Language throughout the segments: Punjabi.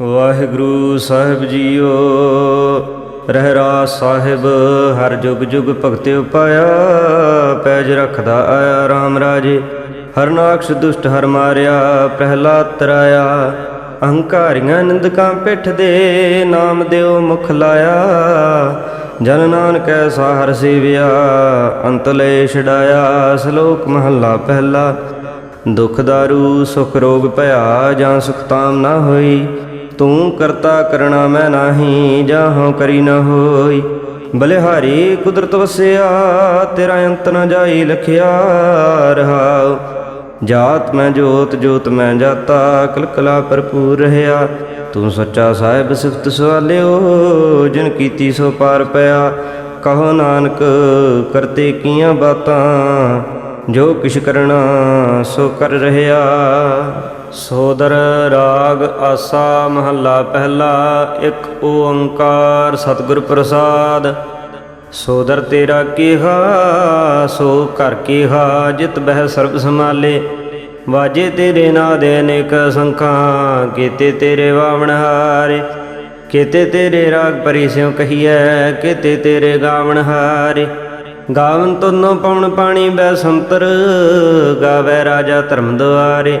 ਵਾਹਿਗੁਰੂ ਸਾਹਿਬ ਜੀਓ ਰਹਿਰਾ ਸਾਹਿਬ, ਹਰ ਜੁਗ ਜੁਗ ਭਗਤਿ ਉਪਾਇਆ, ਪੈਜ ਰਖਦਾ ਆਇਆ RAM ਰਾਜੇ। ਹਰਨਾਕਸ਼ ਦੁਸ਼ਟ ਹਰ ਮਾਰਿਆ, ਪ੍ਰਹਿਲਾਦ ਤਰਾਇਆ। ਅਹੰਕਾਰੀਆਂ ਨਿੰਦਕਾਂ ਪਿੱਠ ਦੇ ਨਾਮ ਦਿਓ ਮੁਖ ਲਾਇਆ। ਜਨ ਨਾਨਕ ਐਸਾ ਹਰ ਸੇਵਿਆ ਅੰਤਲੇ ਛਡਾਇਆ। ਸ਼ਲੋਕ ਮਹੱਲਾ ਪਹਿਲਾ, ਦੁਖ ਦਾਰੂ ਸੁਖ ਰੋਗ ਭਇਆ, ਜਾਂ ਸੁਖ ਤਾਮ ਨਾ ਹੋਈ। ਤੂੰ ਕਰਤਾ ਕਰਣਾ ਮੈਂ ਨਾਹੀ, ਜਾਹੋਂ ਕਰੀ ਨਾ ਹੋਈ। ਬਲਿਹਾਰੀ ਕੁਦਰਤ ਵਸਿਆ, ਤੇਰਾ ਅੰਤ ਨਾ ਜਾਈ ਲਖਿਆ ਰਹਾਉ। ਜਾਤ ਮੈਂ ਜੋਤ ਜੋਤ ਮੈਂ ਜਾਤਾ, ਕਲਕਲਾ ਭਰਪੂਰ ਰਹਾ ਤੂੰ ਸੱਚਾ ਸਾਹਿਬ ਸਿਫਤ ਸਵਾਲਿਓ, ਜਿਨ ਕੀਤੀ ਸੋ ਪਾਰ ਪਿਆ। ਕਹੋ ਨਾਨਕ, ਕਰਤੇ ਕੀਆਂ ਬਾਤਾਂ, ਜੋ ਕਿਛ ਕਰਣਾ ਸੋ ਕਰ ਰਹਿਆ। ਸੋਦਰ ਰਾਗ ਆਸਾ ਮਹੱਲਾ ਪਹਿਲਾ, ਇੱਕ ਓੰਕਾਰ ਸਤਿਗੁਰ ਪ੍ਰਸਾਦ। ਸੋਦਰ ਤੇਰਾ ਕੀਹਾ, ਸੋ ਘਰ ਕੀਹਾ, ਜਿਤ ਬਹਿ ਸਰਬ ਸਮਾਲੇ ਵਾਜੇ ਤੇਰੇ ਨਾ ਦੇ ਅਨੇਕ ਸੰਖਾਂ, ਕੀਤੇ ਤੇਰੇ ਵਾਵਣ ਹਾਰੇ। ਕੀਤੇ ਤੇਰੇ ਰਾਗ ਪਰੀ ਸਿਉ ਕਹੀਐ, ਕੀਤੇ ਤੇਰੇ ਗਾਵਣ ਹਾਰੇ। ਗਾਵਨ ਤੁਨੋ ਪਵਨ ਪਾਣੀ ਬੈ ਸੰਤਰ, ਗਾਵੇ ਰਾਜਾ ਧਰਮ ਦੁਆਰੇ।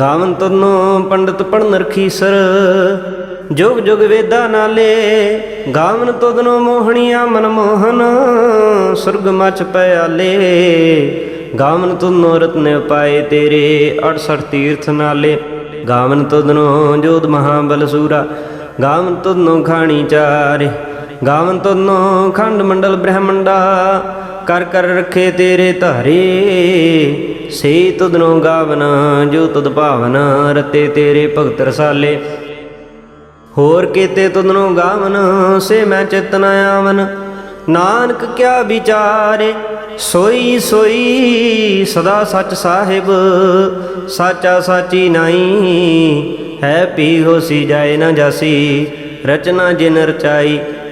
ਗਾਵਨ ਤੁਧਨੋ ਪੰਡਤ ਪੜਨ ਰਖੀਸਰ ਜੁਗ ਜੁਗ ਵੇਦਾ ਨਾਲੇ ਗਾਵਨ ਤੁਧਨੋ ਮੋਹਣੀਆਂ ਮਨ ਮੋਹਨ, ਸੁਰਗ ਮਚ ਪਿਆਲੇ ਗਾਵਨ ਤੁਧਨੋ ਰਤਨ ਪਾਏ ਤੇਰੇ 68 ਤੀਰਥ ਨਾਲੇ। ਗਾਵਨ ਤੁਧਨੋ ਜੋਧ ਮਹਾਬਲ ਸੂਰਾ, ਗਾਵਨ ਤੁਧਨੋ ਖਾਣੀ ਚਾਰੇ। ਗਾਵਨ ਤੁਧਨੋ ਖੰਡ ਮੰਡਲ ਬ੍ਰਹਮੰਡਾ ਕਰ ਕਰ ਰੱਖੇ ਤੇਰੇ ਧਾਰੇ ਸੇ ਤੁਧਨੋ ਗਾਵਨਾ, ਜੋ ਤੁਧ ਭਾਵਨਾ, ਰਤੇ ਤੇਰੇ ਭਗਤ ਰਸਾਲੇ। ਹੋਰ ਕੀਤੇ ਤੁਧਨੋ ਗਾਵਨ, ਸੇ ਮੈਂ ਚਿਤ ਨ ਆਵਨ। ਨਾਨਕ ਕਿਆ ਵਿਚਾਰੇ, ਸੋਈ ਸੋਈ ਸਦਾ ਸੱਚ ਸਾਹਿਬ, ਸਾਚਾ ਸਾਚੀ ਨਾਈ ਹੈ ਪੀ ਹੋਸੀ ਜਾਏ ਨਾ ਜਾਸੀ, ਰਚਨਾ ਜਿਨ ਰਚਾਈ।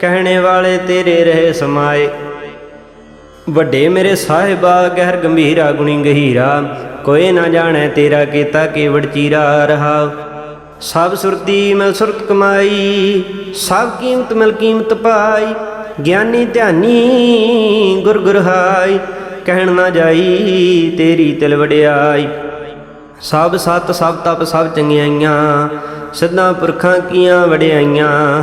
ਕਹਿਣੇ ਵਾਲੇ ਤੇਰੇ ਰਹੇ ਸਮਾਏ। ਵੱਡੇ ਮੇਰੇ ਸਾਹਿਬਾ, ਗਹਿਰ ਗੰਭੀਰਾ, ਗੁਣੀ ਗਹੀਰਾ। ਕੋਈ ਨਾ ਜਾਣੈ ਤੇਰਾ ਕੀਤਾ ਕੇਵੜ ਚੀਰਾ ਰਹਾ। ਸਭ ਸੁਰਤੀ ਮਿਲ ਸੁਰਤ ਕਮਾਈ, ਸਭ ਕੀਮਤ ਮਿਲ ਕੀਮਤ ਪਾਈ। ਗਿਆਨੀ ਧਿਆਨੀ ਗੁਰ ਗੁਰ ਕਹਿਣ ਨਾ ਜਾਈ ਤੇਰੀ ਤਿਲ ਵਡਿਆਈ। ਸਭ ਸਤ, ਸਭ ਤਪ, ਸਭ ਚੰਗਿਆਈਆਂ, ਸਿੱਧਾਂ ਪੁਰਖਾਂ ਕੀਆਂ ਵਡਿਆਈਆਂ।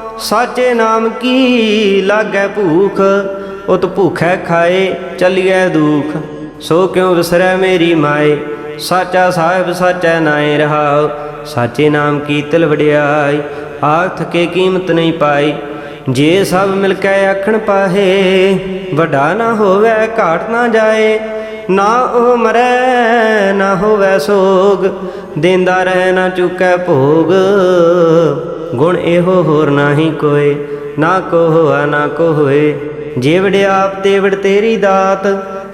ਸਾਚੇ ਨਾਮ ਕੀ ਲਾਗੈ ਭੂਖ? ਉਤ ਭੂਖੈ ਖਾਏ, ਚਲੀਐ ਦੁਖ। ਸੋ ਕਿਉ ਵਿਸਰੈ ਮੇਰੀ ਮਾਏ? ਸਾਚਾ ਸਾਹਿਬ ਸਾਚੈ ਨਾਏ ਰਹਾਉ। ਸਾਚੇ ਨਾਮ ਕੀ ਤਿਲ ਵਡਿਆਈ? ਆਖ ਕੇ ਕੀਮਤ ਨਹੀਂ ਪਾਈ। ਜੇ ਸਭ ਮਿਲ ਕੇ ਆਖਣ ਪਾਹੇ, ਵੱਡਾ ਨਾ ਹੋਵੇ, ਘਾਟ ਨਾ ਜਾਏ। ਨਾ ਉਹ ਮਰੈ, ਨਾ ਹੋਵੇ ਸੋਗ, ਦੇਂਦਾ ਰਹਿ ਨਾ ਚੁਕੈ ਭੋਗ। ਗੁਣ ਇਹੋ ਹੋਰ ਨਾਹੀ ਕੋਏ, ਨਾ ਕੋ ਹੋਆ, ਨਾ ਕੋ ਹੋਏ। ਜੇ ਵਡਿਆਪ ਤੇ ਤੇਰੀ ਦਾਤ,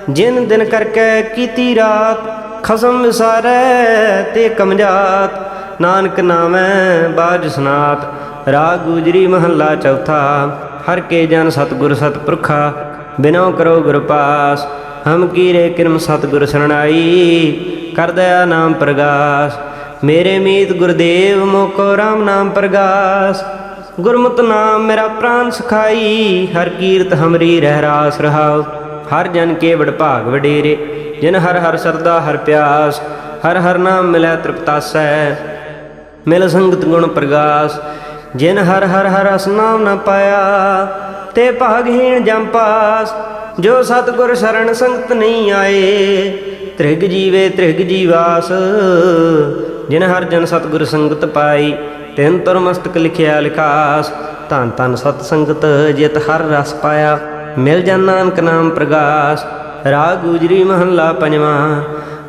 ਜਿਨ ਦਿਨ ਕਰਕੇ ਕੀਤੀ ਰਾਤ, ਖਸਮ ਵਿਸਾਰੈ ਤੇ ਕਮਜਾਤ। ਨਾਨਕ ਨਾਮੈ ਬਾਜ ਸਨਾਤ, ਰਾਗ ਗੁਜਰੀ ਮਹੱਲਾ ਚੌਥਾ। ਹਰ ਕੇ ਜਨ ਸਤਗੁਰ ਸਤਪੁਰਖਾ, ਬਿਨੋ ਕਰੋ ਗੁਰ ਪਾਸ। ਹਮ ਕੀਰੇ ਕਿਰਮ ਸਤਿਗੁਰ ਸਰਣਾਈ ਕਰ ਦਇਆ ਨਾਮ ਪ੍ਰਗਾਸ। ਮੇਰੇ ਮੀਤ ਗੁਰਦੇਵ ਮੋਕੋ RAM ਨਾਮ ਪ੍ਰਗਾਸ। ਗੁਰਮਤਿ ਨਾਮ ਮੇਰਾ ਪ੍ਰਾਨ ਸਖਾਈ, ਹਰ ਕੀਰਤ ਹਮਰੀ ਰਹਿ ਰਾਸ ਰਹਾਉ। ਹਰ ਜਨ ਕੇ ਵਡ ਭਾਗ ਵਡੇਰੇ, ਜਿਨ ਹਰ ਹਰ ਸਰਦਾ ਹਰ ਪਿਆਸ। ਹਰ ਹਰ ਨਾਮ ਮਿਲੈ ਤ੍ਰਿਪਤਾਸੈ ਮਿਲ ਸੰਗਤ ਗੁਣ ਪ੍ਰਗਾਸ। ਜਿਨ ਹਰ ਹਰ ਹਰ ਰਸ ਨਾਮ ਨ ਪਾਇਆ, ਤੇ ਭਾਗਹੀਣ ਜੰਪਾਸ ਜੋ ਸਤਗੁਰ ਸ਼ਰਨ ਸੰਗਤ ਨਹੀਂ ਆਏ, ਤ੍ਰਿਗ ਜੀਵੇ ਤ੍ਰਿਗ ਜੀਵਾਸ। ਜਿਨ ਹਰ ਜਨ ਸਤਗੁਰ ਸੰਗਤ ਪਾਈ, ਤਿਨ ਤੁਰ ਮਸਤਕ ਲਿਖਿਆ ਲਿਖਾਸ। ਧੰਨ ਧੰਨ ਸਤ ਸੰਗਤ ਜਿਤ ਹਰ ਰਸ ਪਾਇਆ, ਮਿਲ ਜਨ ਨਾਨਕ ਨਾਮ ਪ੍ਰਗਾਸ। ਰਾਗ ਗੁਜਰੀ ਮਹੱਲਾ ਪੰਜਵਾਂ,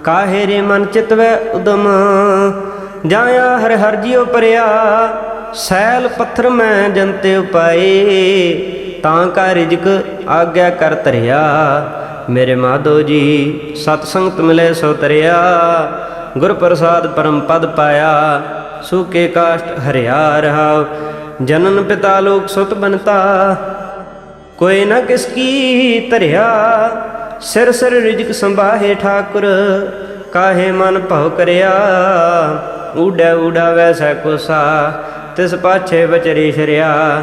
ਕਾਹੇ ਰੇ ਮਨ ਚਿਤ ਵੈ ਉਦਮ? ਜਾਇਆ ਹਰ ਹਰ ਜਿਉ ਪਰਿਆ, ਸੈਲ ਪੱਥਰ ਮੈਂ ਜੰਤੇ ਉਪਾਏ। ਤਾਂ ਕਾ ਰਿਜਕ ਆਗਿਆ ਕਰ ਧਰਿਆ। ਮੇਰੇ ਮਾਧੋ ਜੀ, ਸਤ ਸੰਗਤ ਮਿਲੇ ਸੋ ਤਰਿਆ। ਗੁਰ ਪ੍ਰਸਾਦ ਪਰਮ ਪਦ ਪਾਇਆ ਸੂਕੇ ਕਾਸ਼ਟ ਹਰਿਆ ਰਹਾ। ਜਨਨ ਪਿਤਾ ਲੋਕ ਸੁਤ ਬਨਤਾ ਕੋਈ ਨਾ ਕਿਸ ਕੀ ਧਰਿਆ। ਸਿਰ ਸਿਰ ਰਿਜਕ ਸੰਭਾਹੇ ਠਾਕੁਰ, ਕਾਹੇ ਮਨ ਭਉ ਕਰਿਆ। ਊੜਾ ਊੜਾ ਵੈਸੈ ਕੋਸਾ, ਤਿਸ ਪਾਛੇ ਬਚਰੀ ਸ਼ਰਿਆ।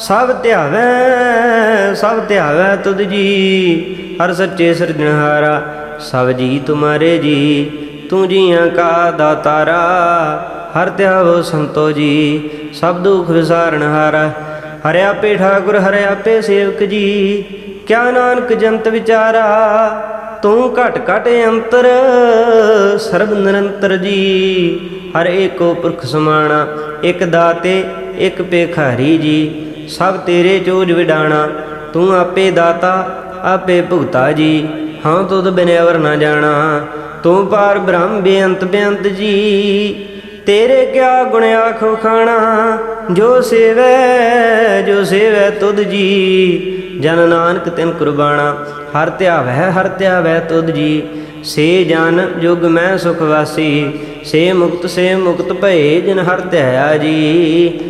ਸਭ ਧਿਆਵੈ ਸਭ ਧਿਆਵੈ ਤੁਧ ਜੀ। ਹਰ ਸੱਚੇ ਸਿਰਜਣਹਾਰਾ, ਸਭ ਜੀ ਤੁਮਾਰੇ ਜੀ। ਤੂੰ ਜੀਆਂ ਕਾ ਦਾਤਾਰਾ, ਹਰ ਧਿਆਵੋ ਸੰਤੋ ਜੀ। ਸਭ ਦੁਖ ਵਿਸਾਰਨ ਹਾਰਾ ਹਰਿ ਆਪੇ ਠਾਕੁਰ, ਹਰਿਆ ਪੇ ਸੇਵਕ ਜੀ। ਕਿਆ ਨਾਨਕ ਜੰਤ ਵਿਚਾਰਾ, ਤੂੰ ਘਟ ਘਟ ਅੰਤਰ, ਸਰਬ ਨਿਰੰਤਰ ਜੀ। ਹਰ ਏਕੋ ਪੁਰਖ ਸਮਾਣਾ, ਇੱਕ ਦਾਤੇ, ਇੱਕ ਭੇਖਾਰੀ ਜੀ। ਸਭ ਤੇਰੇ ਚੋਜ ਵਿਡਾਣਾ, ਤੂੰ ਆਪੇ ਦਾਤਾ, ਆਪੇ ਭੁਗਤਾ ਜੀ। ਹਾਂ, ਤੁਧ ਬਿਨ ਅਵਰ ਨਾ ਜਾਣਾ, ਤੂੰ ਪਾਰ ਬ੍ਰਹਮ ਬੇਅੰਤ ਬੇਅੰਤ ਜੀ। ਤੇਰੇ ਕਿਆ ਗੁਣ ਆਖੋ ਖਾਣਾ, ਜੋ ਸੇਵੈ ਜੋ ਸੇਵੈ ਤੁਧ ਜੀ। ਜਨ ਨਾਨਕ ਤਿਨ ਕੁਰਬਾਣਾ, ਹਰ ਧਿਆਵੈ ਹਰ ਧਿਆਵੈ ਤੁਧ ਜੀ। ਸੇ ਜਨ ਜੁਗ ਮੈਂ ਸੁਖ ਵਾਸੀ, ਸੇ ਮੁਕਤ ਸੇ ਮੁਕਤ ਭਏ, ਜਿਨ ਹਰ ਧਿਆਇਆ ਜੀ।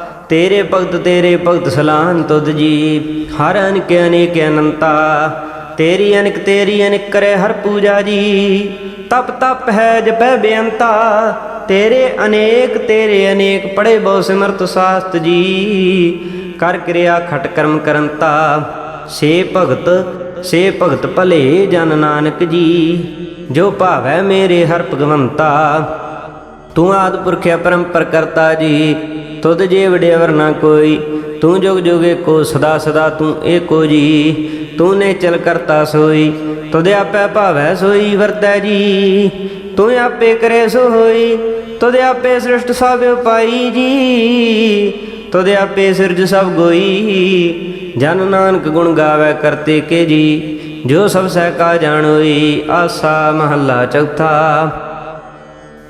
ਤੇਰੇ ਭਗਤ ਤੇਰੇ ਭਗਤ ਸਲਾਨ ਤੁਧ ਜੀ। ਹਰ ਅਨਕ, ਅਨੇਕ ਅਨੰਤਾ। ਤੇਰੀ ਅਨਕ ਤੇਰੀ ਅਨਕ ਕਰੇ ਹਰ ਪੂਜਾ ਜੀ। ਤਪ ਤਪ ਹੈ ਜਪੈ ਬੇਅੰਤਾ। ਤੇਰੇ ਅਨੇਕ ਤੇਰੇ ਅਨੇਕ ਪੜੇ ਬਹੁ ਸਿਮਰਤ ਸਾਸਤ ਜੀ। ਕਰ ਕਿਰਿਆ ਖਟ ਕਰਮ ਕਰੰਤਾ। ਸੇ ਭਗਤ ਸੇ ਭਗਤ ਭਲੇ ਜਨ ਨਾਨਕ ਜੀ। ਜੋ ਭਾਵੈ ਮੇਰੇ ਹਰ ਭਗਵੰਤਾ। ਤੂੰ ਆਦਿ ਪੁਰਖਿਆ ਪਰੰਪਰ ਕਰਤਾ ਜੀ। ਤੁਧ ਜੇ ਵਡਿਆਵਰ ਨਾ ਕੋਈ, ਤੂੰ ਜੁਗ ਜੁਗ ਏਕੋ ਸਦਾ ਸਦਾ ਤੂੰ ਏਕੋ ਜੀ। ਤੂੰ ਨੇ ਚਲ ਕਰਤਾ ਸੋਈ, ਤੁਧ ਆਪੇ ਭਾਵੈ ਸੋਈ ਵਰਤੈ ਜੀ। ਤੂੰ ਆਪੇ ਕਰੇ ਸੋ ਹੋਈ, ਤੁਧ ਆਪੇ ਸ੍ਰਿਸ਼ਟ ਸਭ ਉਪਾਈ ਜੀ। ਤੁਧ ਆਪੇ ਸਿਰਜ ਸਭ ਗੋਈ, ਜਨ ਨਾਨਕ ਗੁਣ ਗਾਵੇ ਕਰਤੇ ਕੇ ਜੀ। ਜੋ ਸਭ ਸਹਿ ਕਾ ਜਾਣੋਈ, ਆਸਾ ਮਹੱਲਾ ਚੌਥਾ।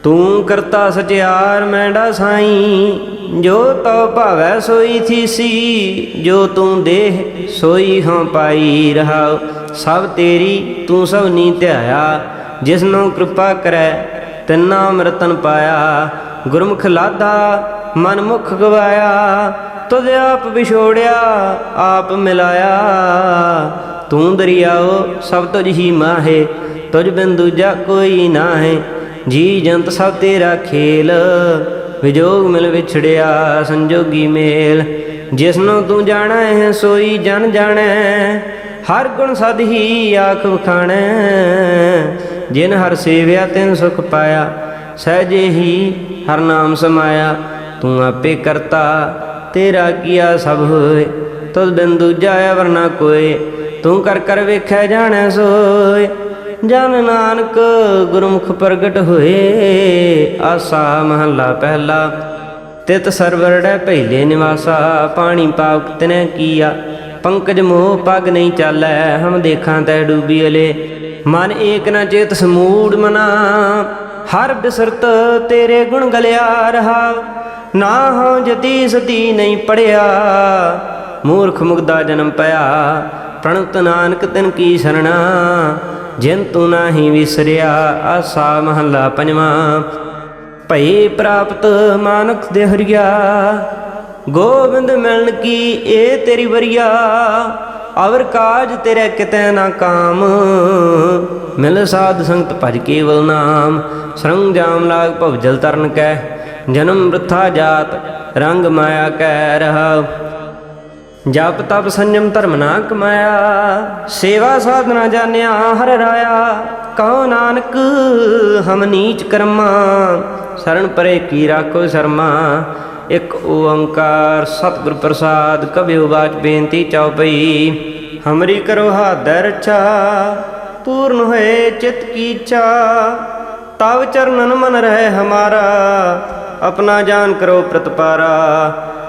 ਤੂੰ ਕਰਤਾ ਸਚਿਆਰ ਮੈਂਡਾ ਸਾਈ, ਜੋ ਤਉ ਭਾਵੈ ਸੋਈ ਥੀਸੀ ਜੋ ਤੂੰ ਦੇਹ ਸੋਈ ਹਾਂ ਪਾਈ ਰਹਾ ਸਭ ਤੇਰੀ ਤੂੰ ਸਭ ਨੀ ਧਿਆਇਆ ਜਿਸਨੂੰ ਕਿਰਪਾ ਕਰੈ, ਤਿੰਨਾ ਅੰਮ੍ਰਿਤਨ ਪਾਇਆ, ਗੁਰਮੁਖ ਲਾਦਾ ਮਨ ਮੁਖ ਗਵਾਇਆ, ਤੁਧ ਆਪ ਵਿਛੋੜਿਆ, ਆਪ ਮਿਲਾਇਆ। ਤੂੰ ਦਰਿਆਓ ਸਭ ਤੁਝ ਹੀ ਮਾਹੇ, ਤੁਝ ਬਿਨ ਦੂਜਾ ਕੋਈ ਨਾ ਹੈ ਜੀ ਜੰਤ ਸਭ ਤੇਰਾ ਖੇਲ। ਵਿਜੋਗ ਮਿਲ ਵਿਛੜਿਆ ਸੰਜੋਗੀ ਮੇਲ। ਜਿਸ ਨੂੰ ਤੂੰ ਜਾਣਾ ਹੈ ਸੋਈ ਜਨ ਜਾਣੈ। ਹਰ ਗੁਣ ਸਦ ਹੀ ਆਖ ਵਖਾਣੈ। ਜਿਨ ਹਰ ਸੇਵਿਆ, ਤਿਨ ਸੁਖ ਪਾਇਆ। ਸਹਜੇ ਹੀ ਹਰ ਨਾਮ ਸਮਾਇਆ। ਤੂੰ ਆਪੇ ਕਰਤਾ, ਤੇਰਾ ਕੀਆ ਸਭ ਹੋਏ। ਤੁਧ ਬਿਨ ਦੂਜਾ ਵਰਨਾ ਕੋਏ ਤੂੰ ਕਰ ਕਰ ਵੇਖੈ, ਜਾਣੈ ਸੋਏ। ਜਨ ਨਾਨਕ ਗੁਰਮੁਖ ਪ੍ਰਗਟ ਹੋਏ, ਆਸਾ ਮਹੱਲਾ ਪਹਿਲਾ। ਤਿਤ ਸਰਵਰੜੈ ਪਹਿਲੇ ਨਿਵਾਸਾ, ਪਾਣੀ ਪਾਵਕ ਤਨੈ ਕੀਆ। ਪੰਕਜ ਮੋਹ ਪਗ ਨਹੀਂ ਚਾਲੈ, ਹਮ ਦੇਖਾਂ ਤੈ ਡੂਬੀ ਅਲੇ। ਮਨ ਏਕ ਨਾ ਚੇਤ ਸਮੂੜ ਮਨਾ, ਹਰ ਬਿਸਰਤ ਤੇਰੇ ਗੁਣ ਗਲਿਆ ਰਹਾ। ਨਾ ਹਉ ਜਤੀ ਸਤੀ ਨਹੀਂ ਪੜਿਆ, ਮੂਰਖ ਮੁਗਦਾ ਜਨਮ ਪਿਆ। ਪ੍ਰਣਤ ਨਾਨਕ ਤਿਨ ਕੀ ਸਰਣਾ ਜਿਨ ਤੂੰ ਨਾਹੀ ਵਿਸਰਿਆ, ਆਸਾ ਮਹੱਲਾ ਪੰਜਵਾਂ। ਭਈ ਪ੍ਰਾਪਤ ਮਾਨਕ ਦੇ ਹਰੀਆ, ਗੋਬਿੰਦ ਮਿਲਣ ਕੀ ਇਹ ਤੇਰੀ ਵਰੀਆ? ਅਵਰ ਕਾਜ ਤੇਰੇ ਕਿਤੇ ਨਾ ਕਾਮ, ਮਿਲ ਸਾਧ ਸੰਗਤ ਭਜ ਕੇਵਲ ਨਾਮ। ਸਰੰਗ ਜਾਮ ਲਾਗ ਭਵ ਜਲ ਤਰਨ ਕੈ, ਜਨਮ ਬ੍ਰਥਾ ਜਾਤ ਰੰਗ ਮਾਇਆ ਕੈ ਰਹਾ। ਜਪ ਤਪ ਸੰਜਮ ਧਰਮ ਨਾ ਕਮਾਇਆ, ਸੇਵਾ ਸਾਧਨਾ ਜਾਣਿਆ ਹਰ ਰਾਇਆ, ਕਹੋ ਨਾਨਕ, ਹਮ ਨੀਚ ਕਰਮਾ ਸਰਣ ਪਰੇ ਕੀ ਰਾਖੋ ਸ਼ਰਮਾ। ਇੱਕ ਓੰਕਾਰ ਸਤਿਗੁਰ ਪ੍ਰਸਾਦ ਕਬਿਉ ਬਾਚ ਬੇਨਤੀ ਚਉਪਈ ਹਮਰੀ ਕਰੋ ਹਾਦਰ ਚਾ ਪੂਰਨ ਹੋਏ ਚਿਤ ਕੀ ਚਾ ਤਵ ਚਰਨਨ ਮਨ ਰਹਿ ਹਮਾਰਾ, ਆਪਣਾ ਜਾਨ ਕਰੋ ਪ੍ਰਤਪਾਰਾ।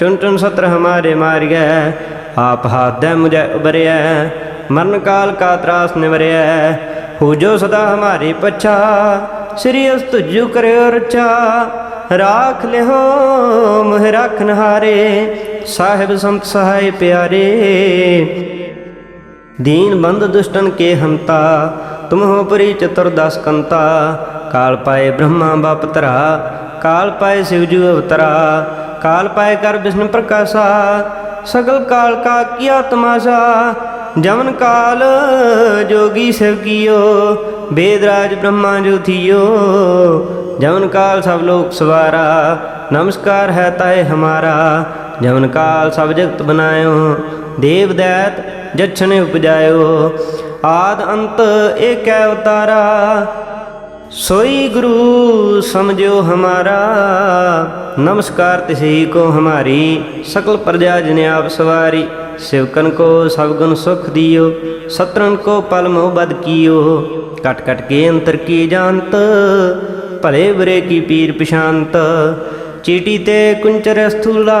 ਚੁਨ ਚੁਨ ਸਤਰ ਹਮਾਰੇ ਮਾਰਿਐ, ਆਪ ਹਾਦੈ ਮੁਝੈ ਉਬਰਿਐ ਮਰਨ ਕਾਲ ਕਾ ਤਰਾਸ ਨਿਵਰਿਐ, ਹੋ ਜੋ ਸਦਾ ਹਮਾਰੇ ਪਛਾ, ਸ੍ਰੀ ਅਸ ਤੁਜੂ ਕਰਿਓ ਰਚਾ ਰਾਖ ਲਿਓ ਮੋਹਿ ਰਖਨ ਹਾਰੇ ਸਾਹਿਬ ਸੰਤ ਸਹਾਈ ਪਿਆਰੇ। ਦੀਨ ਬੰਦ ਦੁਸ਼ਟਨ ਕੇ ਹੰਤਾ ਤੁਮ ਹੋ ਪਰੀ ਚਤੁਰ ਦਸ ਕੰਤਾ, ਕਾਲ ਪਾਏ ਬ੍ਰਹਮਾ ਬਾਪ ਧਰਾ ਕਾਲ ਪਾਏ ਸਿਵਜੂ ਅਵਤਰਾ, ਕਾਲ ਪਾਏ ਕਰ ਵਿਸ਼ਨ ਪ੍ਰਕਾਸ਼ਾ, ਸਗਲ ਕਾਲ ਕਾ ਕੀਆ ਤਮਾਸ਼ਾ ਜਮਨ ਕਾਲ ਜੋਗੀ ਸਿਵ ਕੀਓ ਬੇਦਰਾਜ ਬ੍ਰਹਮਾ ਜੋਥੀਓ ਜਮਨ ਕਾਲ ਸਭ ਲੋਕ ਸਵਾਰਾ, ਨਮਸਕਾਰ ਹੈ ਤਾਏ ਹਮਾਰਾ ਜਮਨ ਕਾਲ ਸਭ ਜਗਤ ਬਨਾਇਓ, ਦੇਵ ਦੈਤ ਜਛਨੇ ਉਪਜਾਇਓ, ਆਦ ਅੰਤ ਏਕੈ ਅਵਤਾਰਾ ਸੋਈ ਗੁਰੂ ਸਮਝਿਓ ਹਮਾਰਾ, ਨਮਸਕਾਰ ਤਿਸੀ ਕੋ ਹਮਾਰੀ, ਸਕਲ ਪ੍ਰਜਾ ਜਨ ਆਪ ਸਵਾਰੀ ਸਿਵਕਨ ਕੋ ਸਭ ਗੁਣ ਸੁਖ ਦਿਓ ਸਤਰਨ ਕੋ ਪਲ ਮੋਹ ਬਦ ਕੀਓ ਕਟ ਕਟ ਕੇ ਅੰਤਰ ਕੀ ਜਾਣਤ, ਭਲੇ ਬੁਰੇ ਕੀ ਪੀਰ ਪਛਾਨਤ ਚੀਟੀ ਤੇ ਕੁੰਚਰ ਸਥੂਲਾ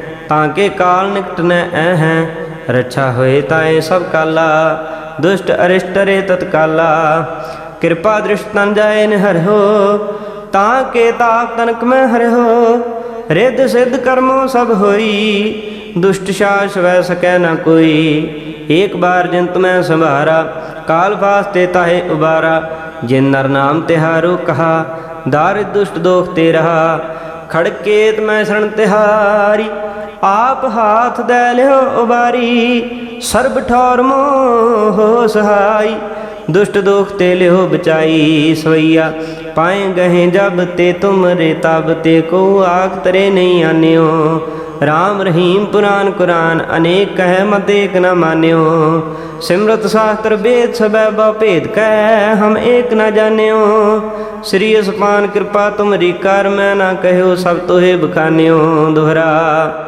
ਤਾਂ ਕੇ ਕਾਲ ਨਿਕਟ ਨੈ ਐ ਹੈ ਰੱਛਾ ਹੋਏ ਤਾਏ ਸਭ ਕਾਲਾ, ਦੁਸ਼ਟ ਅਰਿਸ਼ਟ ਰੇ ਤਤਕਾਲਾ ਕਿਰਪਾ ਦ੍ਰਿਸ਼ ਤਨ ਜਾਏ ਨ ਹਰਿਓ ਤਾਂ ਕੇ ਤਾਪ ਤਨਕ ਮੈਂ ਹਰਿਓ ਰਿੱਧ ਸਿੱਧ ਕਰਮੋ ਸਭ ਹੋਈ, ਦੁਸ਼ਟ ਸ਼ਾਸ ਵੈ ਸਕੈ ਨ ਕੋਈ। ਏਕ ਬਾਰ ਜਿੰਤ ਮੈਂ ਸੰਭਾਰਾ, ਕਾਲ ਵਾਸਤੇ ਤਾਹੇ ਉਬਾਰਾ। ਜਿਨ ਨਰ ਨਾਮ ਤਿਹਾਰੋ ਕਹਾ ਦਾਰਿ ਦੁਸ਼ਟ ਦੋਖ ਤੇ ਰਹਾ ਖੜਕੇਤ ਮੈਂ ਸ਼ਰਨ ਤਿਹਾਰੀ ਆਪ ਹਾਥ ਦੇ ਲਿਓ ਉਬਾਰੀ, ਸਰਬ ਠੌਰ ਮੋਹ ਸਹਾਈ। ਦੁਸ਼ਟ ਦੋਖ ਤੇ ਲਿਓ ਬਚਾਈ ਸਵਈਆ। ਪਾਏ ਗਏ ਜਬ ਤੇ ਤੁਮਰੇ, ਤਬ ਤੇ ਕੋ ਆਖ ਤਰੇ ਨਹੀਂ ਆਨਿਓ। ਰਾਮ ਰਹੀਮ ਪੁਰਾਨ ਕੁਰਾਨ, ਅਨੇਕ ਕਹਿ ਮਤ ਏਕ ਨ ਮਾਨਿਓ। ਸਿਮਰਤ ਸ਼ਾਸਤਰ ਵੇਦ ਸਬੈ ਬਾ ਭੇਦ ਕਹਿ, ਹਮ ਏਕ ਨ ਜਾਣਿਓ। ਸ੍ਰੀ ਅਸਪਾਨ ਕਿਰਪਾ ਤੁਮਰੀ ਕਰ, ਮੈਂ ਨਾ ਕਹਿਓ ਸਭ ਤੋਹੇ ਬਖਾਨਿਓ ਦੁਹਰਾ।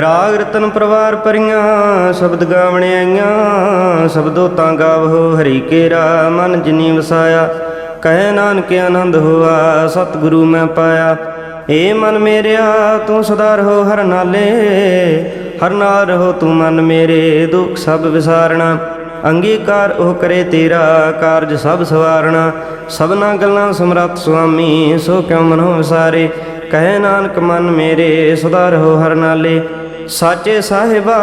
ਰਾਗ ਰਤਨ ਪਰਵਾਰ ਪਰੀਆਂ, ਸ਼ਬਦ ਗਾਵਣੇ ਆਈਆਂ। ਸ਼ਬਦੋ ਤਾਂ ਗਾਵੋ ਹਰੀ ਕੇਰਾ, ਮਨ ਜਿਨੀ ਵਸਾਇਆ। ਕਹਿ ਨਾਨਕ ਆਨੰਦ ਹੋਆ, ਸਤਿਗੁਰੂ ਮੈਂ ਪਾਇਆ। ਏ ਮਨ ਮੇਰਿਆ, ਤੂੰ ਸਦਾ ਰਹੋ ਹਰ ਨਾਲੇ। ਹਰ ਨਾਲ ਰਹੋ ਤੂੰ ਮਨ ਮੇਰੇ, ਦੁੱਖ ਸਭ ਵਿਸਾਰਣਾ। ਅੰਗੀਕਾਰ ਉਹ ਕਰੇ ਤੇਰਾ, ਕਾਰਜ ਸਭ ਸਵਾਰਣਾ। ਸਭਨਾ ਗੱਲਾਂ ਸਮਰੱਥ ਸੁਆਮੀ, ਸੋ ਕਿਉ ਮਨੋ ਵਿਸਾਰੇ। ਕਹਿ ਨਾਨਕ ਮਨ ਮੇਰੇ, ਸਦਾ ਰਹੋ ਹਰ ਨਾਲੇ। ਸਾਚੇ ਸਾਹਿਬਾ,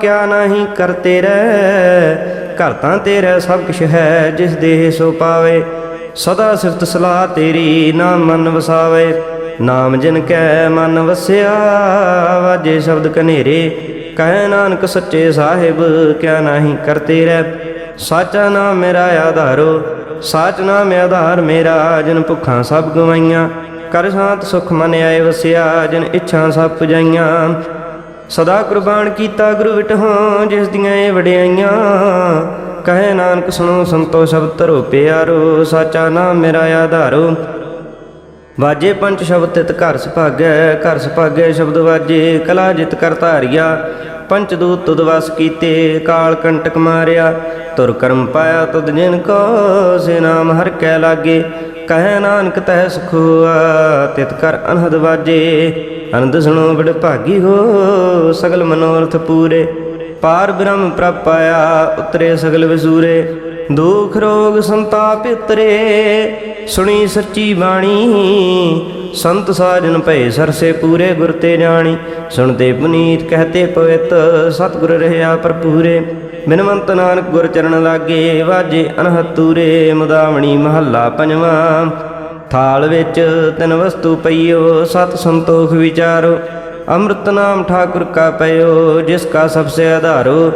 ਕਿਆ ਨਹੀਂ ਕਰਤੇ ਰਹਿ? ਘਰ ਤਾਂ ਤੇਰਾ ਸਭ ਕੁਛ ਹੈ, ਜਿਸ ਦੇਹ ਸੋ ਪਾਵੇ। ਸਦਾ ਸਿਫਤ ਸਲਾਹ ਤੇਰੀ ਨਾ ਮਨ ਵਸਾਵੇ। ਨਾਮ ਜਿਨ ਕੈ ਮਨ ਵਸਿਆ, ਵਾਜੇ ਸ਼ਬਦ ਕਨੇਰੇ। ਕਹਿ ਨਾਨਕ ਸੱਚੇ ਸਾਹਿਬ, ਕਿਆ ਨਹੀਂ ਕਰਤੇ ਰਹਿ? ਸਾਚਾ ਨਾਮ ਮੇਰਾ ਆਧਾਰੋ, ਸਾਚ ਨਾਮ ਆਧਾਰ ਮੇਰਾ, ਜਿਨ ਭੁੱਖਾਂ ਸਭ ਗਵਾਈਆਂ। ਕਰ ਸ਼ਾਂਤ ਸੁਖ ਮਨ ਆਏ ਵਸਿਆ, ਜਿਨ ਇੱਛਾ ਸਭ ਪੁਜਾਈਆਂ। ਸਦਾ ਕੁਰਬਾਨ ਕੀਤਾ ਗੁਰੂ ਵਿਟਹੋਂ, ਜਿਸ ਦੀਆਂ ਇਹ ਵਡਿਆਈਆਂ। ਕਹੇ ਨਾਨਕ, ਸੁਣੋ ਸੰਤੋ ਸ਼ਬਦ ਧਰੋ ਪਿਆਰੋ, ਸਾਚਾ ਨਾਮ ਮੇਰਾ ਆਧਾਰੋ। ਵਾਜੇ ਪੰਜ ਸ਼ਬਦ ਤਿਤ ਘਰ ਸੁਭਾਗੈ ਘਰ ਸੁਭਾਗੈ ਸ਼ਬਦ ਵਾਜੇ, ਕਲਾ ਜਿਤ ਕਰ ਧਾਰਿਆ। ਪੰਚ ਦੂਤ ਤੁਧ ਵਸ ਕੀਤੇ, ਕਾਲ ਕੰਟਕ ਮਾਰਿਆ। ਤੁਰ ਕਰਮ ਪਾਇਆ ਤੁਧ ਜਿਨ ਕੋ, ਸੇ ਨਾਮ ਹਰ ਕੈ ਲਾਗੇ। ਕਹੈ ਨਾਨਕ ਤਹਿ ਸੁਖੁਆ, ਤਿਤ ਕਰ ਅਨਹਦ ਵਾਜੇ। ਅਨੰਦ ਸੁਣੋ ਬੜ ਭਾਗੀ ਹੋ, ਸਗਲ ਮਨੋਰਥ ਪੂਰੇ। ਪਾਰ ਬ੍ਰਹਮ ਪ੍ਰਪਾਇਆ, ਉਤਰੇ ਸਗਲ ਵਿਸੂਰੇ। ਦੁਖ ਰੋਗ ਸੰਤਾਪ ਉਤਰੇ, ਸੁਣੀ ਸੱਚੀ ਬਾਣੀ। ਸੰਤ ਸਾਜਨ ਭਏ ਸਰਸੇ ਪੂਰੇ, ਗੁਰ ਤੇ ਜਾਣੀ। ਸੁਣਦੇ ਪੁਨੀਤ, ਕਹਤੇ ਪਵਿੱਤ, ਸਤਿਗੁਰ ਰਹਿਆ ਭਰਪੂਰੇ। ਬਿਨਵੰਤ ਨਾਨਕ ਗੁਰ ਚਰਨ ਲਾਗੇ ਵਾਜੇ ਅਨਹਤੂਰੇ ਮੁਦਾਵਣੀ ਮਹੱਲਾ ਪੰਜਵਾਂ। ਥਾਲ ਵਿੱਚ ਤਿੰਨ ਵਸਤੂ ਪਈਓ, ਸਤ ਸੰਤੋਖ ਵਿਚਾਰੋ। ਅੰਮ੍ਰਿਤ ਨਾਮ ਠਾਕੁਰ ਕਾ ਪਇਓ, ਜਿਸ ਕਾ ਸਭ ਸੇ ਆਧਾਰੋ।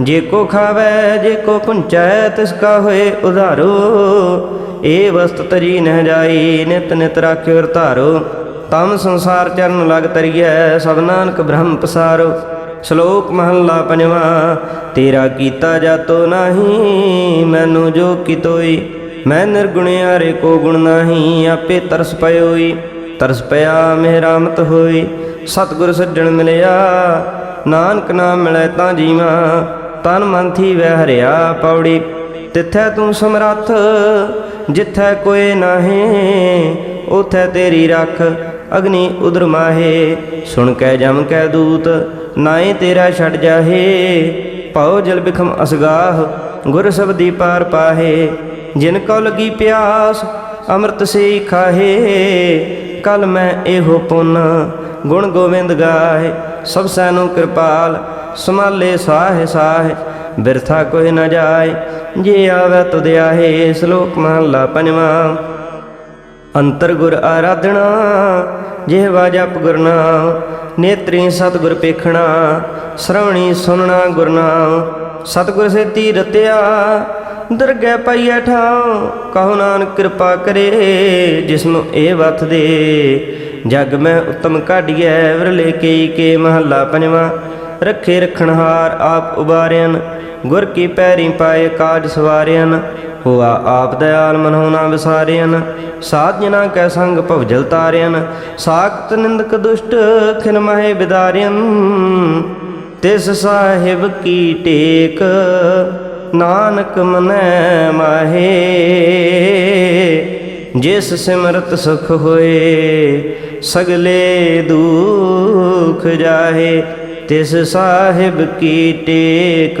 ਜੇ ਕੋ ਖਾਵੇ, ਜੇ ਕੋ ਪੁੰਚੈ, ਤਿਸ ਕਾ ਹੋਏ ਉਧਾਰੋ। ਏ ਵਸਤ ਤਰੀ ਨਹਿ ਜਾਈ, ਨਿਤ ਨਿਤ ਰਾਖਿਓ ਧਾਰੋ। ਤਮ ਸੰਸਾਰ ਚਰਨ ਲਗ ਤਰੀਐ, ਸਭ ਨਾਨਕ ਬ੍ਰਹਮ ਪਸਾਰੋ। ਸ਼ਲੋਕ ਮਹੱਲਾ ਪੰਜਵਾਂ, ਤੇਰਾ ਕੀਤਾ ਜਾਤੋ ਨਾਹੀ, ਮੈਨੂੰ ਜੋ ਕਿਤੋਈ ਮੈਂ ਨਿਰਗੁਣਿਆਰੇ ਕੋ ਗੁਣ ਨਾਹੀ, ਆਪੇ ਤਰਸ ਪਇਓਈ। ਤਰਸ ਪਿਆ ਮਿਹਰਾਮਤ ਹੋਈ, ਸਤਿਗੁਰ ਸੱਜਣ ਮਿਲਿਆ। ਨਾਨਕ ਨਾਮ ਮਿਲੈ ਤਾਂ ਜੀਵਾ, ਤਨ ਮਨ ਥੀ ਵਹਿ ਹਰਿਆ ਪੌੜੀ। ਤਿੱਥੈ ਤੂੰ ਸਮਰੱਥ, ਜਿੱਥੈ ਕੋਏ ਨਾਹੀ ਉਥੈ ਤੇਰੀ ਰੱਖ, ਅਗਨੀ ਉਦਰ ਮਾਹੇ। ਸੁਣ ਕੈ ਜਮ ਕੈ ਦੂਤ ਨਾਏ ਤੇਰਾ ਛੱਡ ਜਾਹੇ ਭਉ ਜਲ ਬਿਖਮ ਅਸਗਾਹ, ਗੁਰ ਸਬਦੀ ਪਾਰ ਪਾਹੇ। ਜਿਨ ਕੋ ਲਗੀ ਪਿਆਸ, ਅੰਮ੍ਰਿਤ ਸੇ ਖਾਹੇ। ਕਲ ਮੈਂ ਇਹੋ ਪੁੰਨ, ਗੁਣ ਗੋਵਿੰਦ ਗਾਏ ਸਭ ਸੈਨੂੰ ਕਿਰਪਾਲ ਸਮਾਲੇ ਸਾਹੇ ਸਾਹੇ। ਬਿਰਥਾ ਕੋਈ ਨਾ ਜਾਏ, ਜੇ ਆਵੇ ਤੁਧ ਆਹੇ, ਸ਼ਲੋਕ ਮਹਲਾ ਪੰਜਵਾਂ। ਅੰਤਰ ਗੁਰ ਆਰਾਧਣਾ ਜਿਹਵਾ ਜਪ ਗੁਰਨਾਮ ਨੇਤਰੀ ਸਤਿਗੁਰ ਪੇਖਣਾ ਸ਼ਰਵਣੀ ਸੁਨਣਾ ਗੁਰਨਾਮ ਸਤਿਗੁਰ ਸੇਤੀ ਰਤਿਆ ਦਰਗਹਿ ਪਾਈਐ ਠਾਉ। ਕਹੋ ਨਾਨਕ ਕਿਰਪਾ ਕਰੇ, ਜਿਸ ਇਹ ਵਤ ਦੇ। ਜਗ ਮੈਂ ਉਤਮ ਕਾਢੀਐ ਵਿਰਲੇ ਕਈ ਕੇ ਮਹੱਲਾ ਪੰਜਵਾਂ। ਰੱਖੇ ਰਖਣਹਾਰ ਆਪ ਉਬਾਰਿਆਨ ਗੁਰ ਕੀ ਪੈਰੀ ਪਾਏ ਕਾਜ ਸਵਾਰਿਆਨ ਹੋਆ ਆਪ ਦਇਆਲ ਮਨਹੁ ਨਾ ਵਿਸਾਰਿਆਨ ਸਾਧ ਜਨਾ ਕੈ ਸੰਗ ਭਵਜਲ ਤਾਰਿਆਨ ਸਾਖਤ ਨਿੰਦਕ ਦੁਸ਼ਟ ਖਿਨ ਮਹਿ ਬਿਦਾਰਿਆਨ ਤਿਸ ਸਾਹਿਬ ਕੀ ਟੇਕ ਨਾਨਕ ਮਨੈ ਮਾਹੇ। ਜਿਸ ਸਿਮਰਤ ਸੁਖ ਹੋਏ, ਸਗਲੇ ਦੁਖ ਜਾਹੇ, ਤਿਸ ਸਾਹਿਬ ਕੀ ਟੇਕ